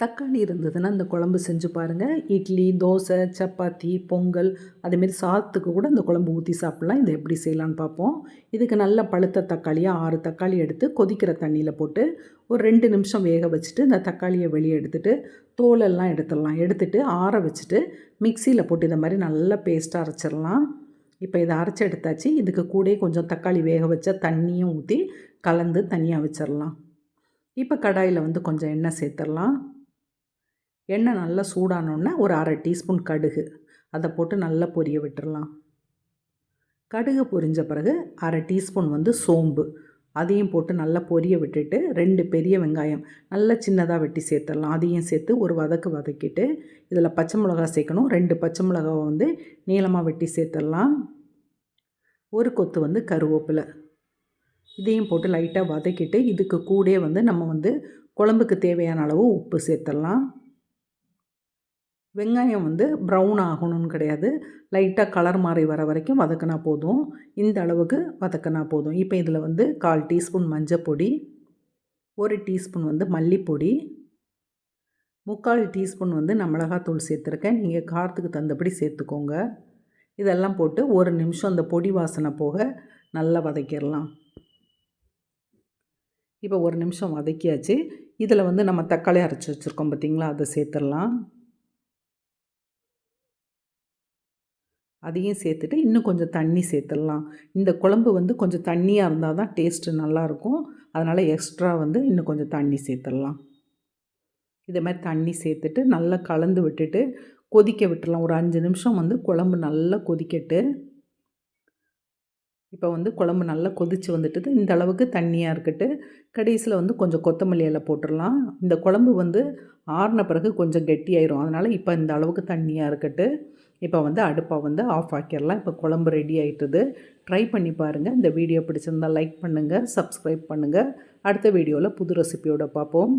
தக்காளி இருந்ததுன்னா இந்த குழம்பு செஞ்சு பாருங்கள் இட்லி தோசை சப்பாத்தி பொங்கல் அதேமாரி சாதத்துக்கு கூட இந்த குழம்பு ஊற்றி சாப்பிட்லாம். இதை எப்படி செய்யலான்னு பார்ப்போம். இதுக்கு நல்ல பழுத்த தக்காளியாக ஆறு தக்காளி எடுத்து கொதிக்கிற தண்ணியில் போட்டு ஒரு ரெண்டு நிமிஷம் வேக வச்சுட்டு இந்த தக்காளியை வெளியே எடுத்துகிட்டு தோலெல்லாம் எடுத்துடலாம். எடுத்துட்டு ஆற வச்சுட்டு மிக்சியில் போட்டு இந்த மாதிரி நல்லா பேஸ்ட்டாக அரைச்சிடலாம். இப்போ இதை அரைச்சி எடுத்தாச்சு. இதுக்கு கூட கொஞ்சம் தக்காளி வேக வச்ச தண்ணியும் ஊற்றி கலந்து தனியாக வச்சிடலாம். இப்போ கடாயில் வந்து கொஞ்சம் எண்ணெய் சேர்த்துடலாம். எண்ணெய் நல்லா சூடானோடனே ஒரு அரை டீஸ்பூன் கடுகு. அதை போட்டு நல்லா பொரிய விட்டுடலாம் கடுகு பொரிஞ்ச பிறகு அரை டீஸ்பூன் வந்து சோம்பு. அதையும் போட்டு நல்லா பொரிய விட்டுட்டு ரெண்டு பெரிய வெங்காயம் நல்லா சின்னதாக வெட்டி சேர்த்துடலாம் அதையும் சேர்த்து ஒரு வதக்கு வதக்கிட்டு இதில் பச்சை மிளகா சேர்க்கணும். ரெண்டு பச்சை மிளகாவை வந்து நீளமாக வெட்டி சேர்த்துடலாம் ஒரு கொத்து வந்து கருவேப்பிலை. இதையும் போட்டு லைட்டாக வதக்கிட்டு இதுக்கு கூட வந்து நம்ம வந்து குழம்புக்கு தேவையான அளவு உப்பு சேர்த்துடலாம் வெங்காயம் வந்து ப்ரௌன் ஆகணும்னு கிடையாது. லைட்டாக கலர் மாறி வர வரைக்கும் வதக்கினா போதும். இந்த அளவுக்கு வதக்கினா போதும். இப்போ இதில் வந்து கால் டீஸ்பூன் மஞ்சள் பொடி ஒரு டீஸ்பூன் வந்து மல்லிப்பொடி முக்கால் டீஸ்பூன் வந்து நான் மிளகாத்தூள் சேர்த்துருக்கேன். நீங்கள் காரத்துக்கு தந்தபடி சேர்த்துக்கோங்க. இதெல்லாம் போட்டு ஒரு நிமிஷம் அந்த பொடி வாசனை போக நல்லா வதக்கிடலாம். இப்போ ஒரு நிமிஷம் வதக்கியாச்சு. இதில் வந்து நம்ம தக்காளி அரைச்சி வச்சுருக்கோம் பார்த்திங்களா அதை சேர்த்துடலாம். அதையும் சேர்த்துட்டு இன்னும் கொஞ்சம் தண்ணி சேர்த்துடலாம். இந்த குழம்பு வந்து கொஞ்சம் தண்ணியாக இருந்தால் தான் டேஸ்ட்டு நல்லாயிருக்கும் அதனால் எக்ஸ்ட்ரா வந்து இன்னும் கொஞ்சம் தண்ணி சேர்த்துடலாம். இதே மாதிரி தண்ணி சேர்த்துட்டு நல்லா கலந்து விட்டுட்டு கொதிக்க விட்டுடலாம். ஒரு அஞ்சு நிமிஷம் வந்து குழம்பு நல்லா கொதிக்கட்டு. இப்போ வந்து குழம்பு நல்லா கொதித்து வந்துட்டு இந்த அளவுக்கு தண்ணியாக இருக்கட்டு. கடைசியில் வந்து கொஞ்சம் கொத்தமல்லி இலை போட்டுடலாம். இந்த குழம்பு வந்து ஆறின பிறகு கொஞ்சம் கெட்டியாயிரும். அதனால் இப்போ இந்த அளவுக்கு தண்ணியாக இருக்கட்டு. இப்போ வந்து அடுப்பை வந்து ஆஃப் ஆக்கிடலாம். இப்போ குழம்பு ரெடி ஆகிட்டுது ட்ரை பண்ணி பாருங்கள் இந்த வீடியோ பிடிச்சிருந்தால் லைக் பண்ணுங்கள் சப்ஸ்கிரைப் பண்ணுங்கள் அடுத்த வீடியோவில் புது ரெசிபியோடு பார்ப்போம்.